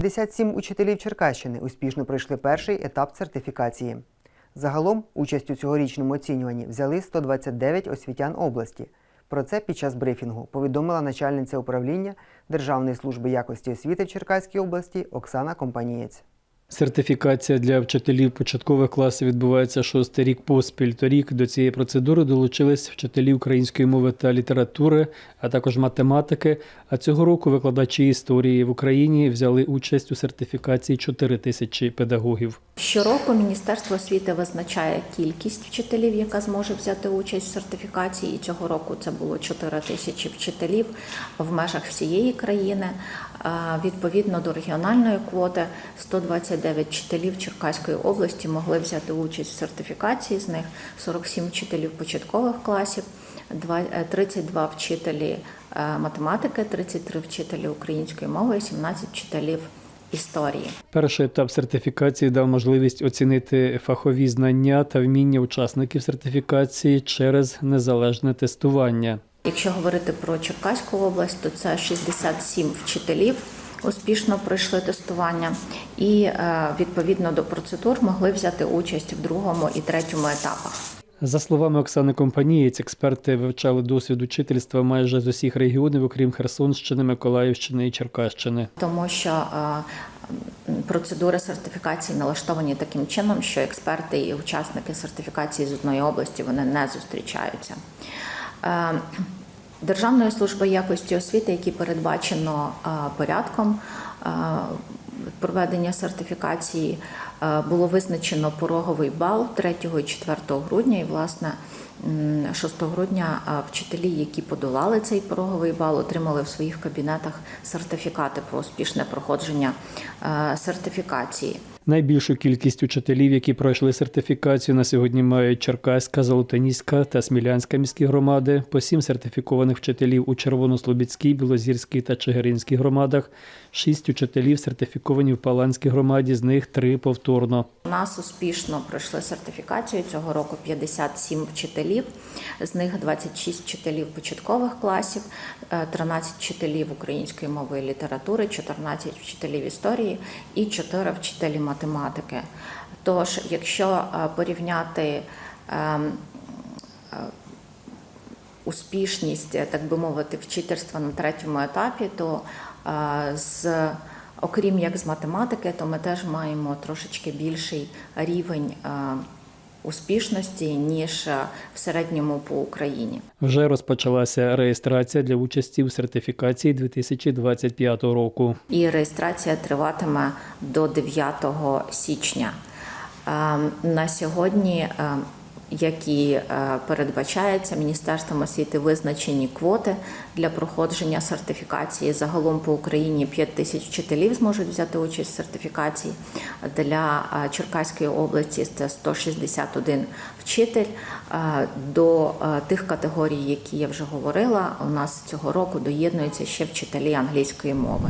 67 учителів Черкащини успішно пройшли перший етап сертифікації. Загалом участь у цьогорічному оцінюванні взяли 129 освітян області. Про це під час брифінгу повідомила начальниця управління Державної служби якості освіти в Черкаській області Оксана Компанієць. Сертифікація для вчителів початкових класів відбувається шостий рік поспіль. Торік до цієї процедури долучились вчителі української мови та літератури, а також математики. А цього року викладачі історії в Україні взяли участь у сертифікації 4 тисячі педагогів. Щороку Міністерство освіти визначає кількість вчителів, яка зможе взяти участь в сертифікації. І цього року це було 4 тисячі вчителів в межах всієї країни. Відповідно до регіональної квоти, 129 вчителів Черкаської області могли взяти участь в сертифікації. З них 47 вчителів початкових класів, два- е, 32 вчителі е, математики, 33 вчителі української мови і 17 вчителів історії. Перший етап сертифікації дав можливість оцінити фахові знання та вміння учасників сертифікації через незалежне тестування. Якщо говорити про Черкаську область, то це 67 вчителів успішно пройшли тестування і е, відповідно до процедур могли взяти участь в другому і третьому етапах. За словами Оксани Компанієць, експерти вивчали досвід учительства майже з усіх регіонів, окрім Херсонщини, Миколаївщини і Черкащини. тому що е, процедури сертифікації налаштовані таким чином, що експерти і учасники сертифікації з одної області вони не зустрічаються. Державною службою якості освіти, які передбачено е, порядком е, проведення сертифікації, е, було визначено пороговий бал 3 і 4 грудня, і власне м, 6 грудня вчителі, які подолали цей пороговий бал, отримали в своїх кабінетах сертифікати про успішне проходження сертифікації. Найбільшу кількість учителів, які пройшли сертифікацію, на сьогодні мають Черкаська, Золотоніська та Смілянська міські громади, по сім сертифікованих вчителів у Червонослобідській, Білозірській та Чигиринській громадах, шість учителів сертифіковані в Паланській громаді, з них три повторно. Нас успішно пройшли сертифікацію цього року 57 вчителів, з них 26 вчителів початкових класів, е, 13 вчителів української мови і літератури, 14 вчителів історії і 4 вчителі математики. Тож, якщо е, порівняти ем, е, успішність, е, так би мовити, вчительства на третьому етапі, то е, з окрім як з математики, то ми теж маємо трошечки більший рівень е, успішності ніж е, в середньому по Україні. Вже розпочалася реєстрація для участі у сертифікації 2025 року. І реєстрація триватиме до 9 січня. Е, На сьогодні, е, як і е, передбачається, Міністерством освіти визначені квоти для проходження сертифікації. Загалом по Україні 5 тисяч вчителів зможуть взяти участь в сертифікації. Для е, Черкаської області це 161 вчитель. Е, До тих категорій, які я вже говорила, у нас цього року доєднуються ще вчителі англійської мови.